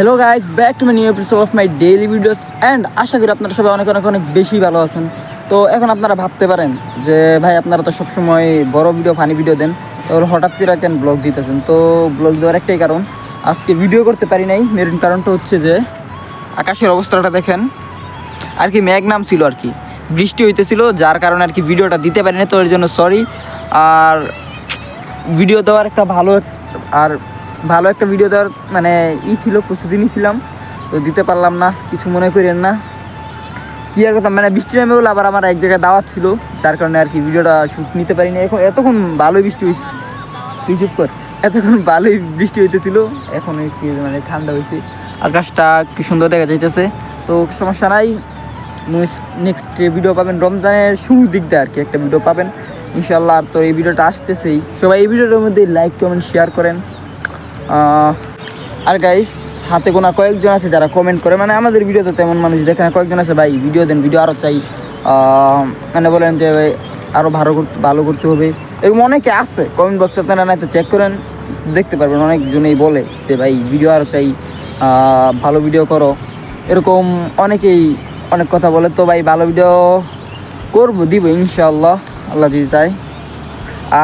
Hello guys back to my new episode of my daily videos and আশা করি আপনারা সবাই অনেক অনেক অনেক বেশি ভালো আছেন। তো এখন আপনারা ভাবতে পারেন যে, ভাই, আপনারা তো সবসময় বড় ভিডিও ফানি ভিডিও দেন। তো হঠাৎ করে কেন ব্লগ দিতেছেন? তো ব্লগ দেওয়ার একটাই কারণ, আজকে ভিডিও করতে পারি নাই। মেরিন কারণটা হচ্ছে যে, আকাশের অবস্থাটা দেখেন, আর কি মেঘ নাম ছিল আর কি। বৃষ্টি হইতেছিল, যার কারণে আর কি ভিডিওটা দিতে পারি না তো এর জন্য সরি আর ভিডিও দেওয়ার একটা ভালো আর ভালো একটা ভিডিও দেওয়ার মানে ই ছিল, প্রস্তুতি ছিলাম তো দিতে পারলাম না, কিছু মনে করেন না। কি আর কথা মানে বৃষ্টি নেমে হলো আবার আমার এক জায়গায় দাওয়াত ছিল, যার কারণে আর কি ভিডিওটা শ্যুট নিতে পারিনি। এখন এতক্ষণ ভালোই বৃষ্টি হয়েছে তুই চুপ কর। এতক্ষণ ভালোই বৃষ্টি হইতেছিল, এখন একটু মানে ঠান্ডা হয়েছে আকাশটা কি সুন্দর দেখা যাইতেছে। তো সমস্যা নাই নেক্সট ভিডিও পাবেন। রমজানের শুরু দিক দিয়ে আর কি একটা ভিডিও পাবেন। ইনশাল্লাহ তো এই ভিডিওটা আসতেছেই। সবাই এই ভিডিওটার মধ্যে লাইক কমেন্ট শেয়ার করেন। আর গাইস হাতে গোনা কয়েকজন আছে যারা কমেন্ট করে মানে আমাদের ভিডিওতে তেমন মানুষ দেখে না কয়েকজন আছে, ভাই ভিডিও দেন ভিডিও আরও চাই। মানে বলেন যে, ভাই আরও ভালো করতে ভালো করতে হবে। এরকম অনেকে আছে কমেন্ট বক্স আপনারা নাই তো চেক করেন, দেখতে পারবেন, অনেকজনেই বলে যে, ভাই ভিডিও আরও চাই ভালো ভিডিও করো। এরকম অনেকেই অনেক কথা বলে, তো ভাই, ভালো ভিডিও করব, দিব ইনশাআল্লাহ, আল্লাহ যদি চায়।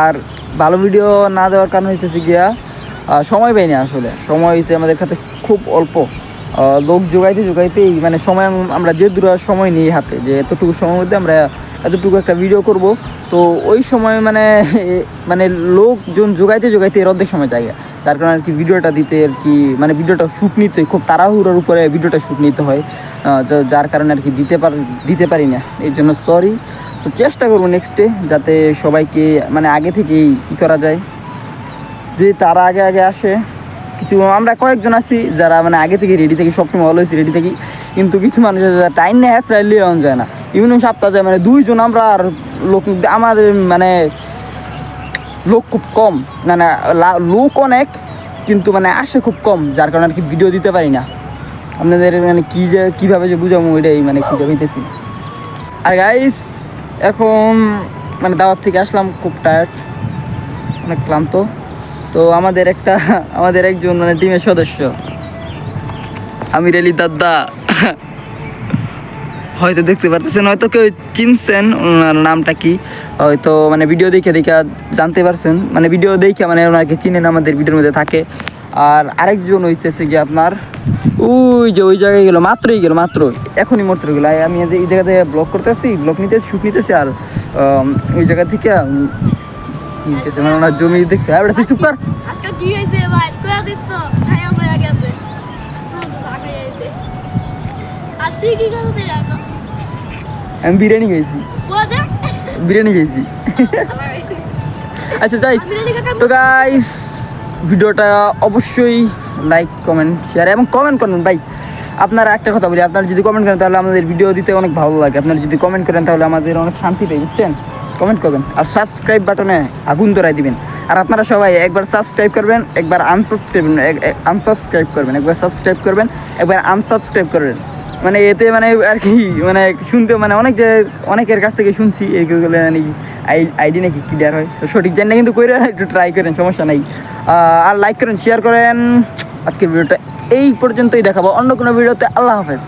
আর ভালো ভিডিও না দেওয়ার কারণ হইতেছে গিয়া সময় পাই না আসলে। সময় হচ্ছে আমাদের কাছে খুব অল্প। লোক যোগাইতে যোগাইতেই মানে সময় আমরা যে দূর সময় নিই হাতে, যে এতটুকু সময়ের মধ্যে আমরা এতটুকু একটা ভিডিও করব, তো ওই সময় মানে মানে লোকজন যোগাইতে যোগাইতে এর অর্ধেক সময় জায়গা। যার কারণে আর কি ভিডিওটা দিতে আর কি মানে ভিডিওটা শ্যুট নিতে, খুব তাড়াহুড়োর উপরে ভিডিওটা শ্যুট নিতে হয়। যার কারণে আর কি দিতে পার দিতে পারি না। এর জন্য সরি তো চেষ্টা করব নেক্সটে যাতে সবাইকে মানে আগে থেকেই কী করা যায়। যদি তারা আগে আগে আসে, কিছু আমরা কয়েকজন আছি যারা মানে আগে থেকে রেডি থাকি, সবসময় অলওয়েজ রেডি থাকি। কিন্তু কিছু মানুষ টাইম নেয় চাইলে অন যায় না। ইভেন সপ্তাহ যায় মানে দুইজন আমরা আর লোক আমাদের মানে লোক খুব কম। মানে লোক অনেক, কিন্তু মানে আসে খুব কম, যার কারণে আর কি ভিডিও দিতে পারি না। আপনাদের মানে কী যে, কীভাবে যে বুঝাবো, ওইটাই মানে খুঁজে হইতেছি আর গাইস এখন মানে দাওয়াত থেকে আসলাম, খুব টায়ার্ড অনেক ক্লান্ত। তো আমাদের একটা, আমাদের একজন মানে টিমের সদস্য। আমির আলী দাদা। হয়তো দেখতে পারতেছেন, হয়তো কেউ চিনছেন, ওনার নামটা কি। হয়তো মানে ভিডিও দেখে দেখে জানতে পারছেন। মানে ভিডিও দেখে মানে ওনাকে চিনেন, আমাদের ভিডিওর মধ্যে থাকে। আর আরেকজন হইতেছে কি আপনার, ওই যে ওই জায়গায় গেলো, মাত্রই গেলো মাত্র এখনই মাত্র গেল। আমি এই জায়গা থেকে ব্লগ করতেছি ব্লগ নিতে শুট নিতেছি আর ওই জায়গা থেকে নিতেছে মানে ওনার জমি দেখতে আর তুই চুপ কর। আজকে কি হয়েছে ভাই? কয়া দিচ্ছ খাইয়া হয়ে গেছে। আর তুই কি করতে রাখো আমি বিরিয়ানি খাইছি। বিরিয়ানি খাইছি। আচ্ছা যাই। তো গাইস ভিডিওটা অবশ্যই লাইক কমেন্ট শেয়ার এবং কমেন্ট করুন। ভাই আপনারা একটা কথা বলি। আপনারা যদি কমেন্ট করেন তাহলে আমাদের ভিডিও দিতে অনেক ভালো লাগে। আপনারা যদি কমেন্ট করেন তাহলে আমাদের অনেক শান্তি পাই বুঝছেন? কমেন্ট করবেন আর সাবস্ক্রাইব বাটনে আগুন ধরাই দিবেন। আর আপনারা সবাই একবার সাবস্ক্রাইব করবেন, একবার আনসাবস্ক্রাইব আনসাবস্ক্রাইব করবেন, একবার সাবস্ক্রাইব করবেন, একবার আনসাবস্ক্রাইব করবেন। মানে এতে মানে আর কি মানে শুনতে মানে অনেক যে অনেকের কাছ থেকে শুনছি এইগুলো মানে আইডি নাকি ক্লিয়ার হয়। তো সঠিক জানি না, কিন্তু করে একটু ট্রাই করেন, সমস্যা নাই। আর লাইক করেন শেয়ার করেন। আজকের ভিডিওটা এই পর্যন্তই দেখাবো। অন্য কোনো ভিডিওতে আল্লাহ হাফেজ।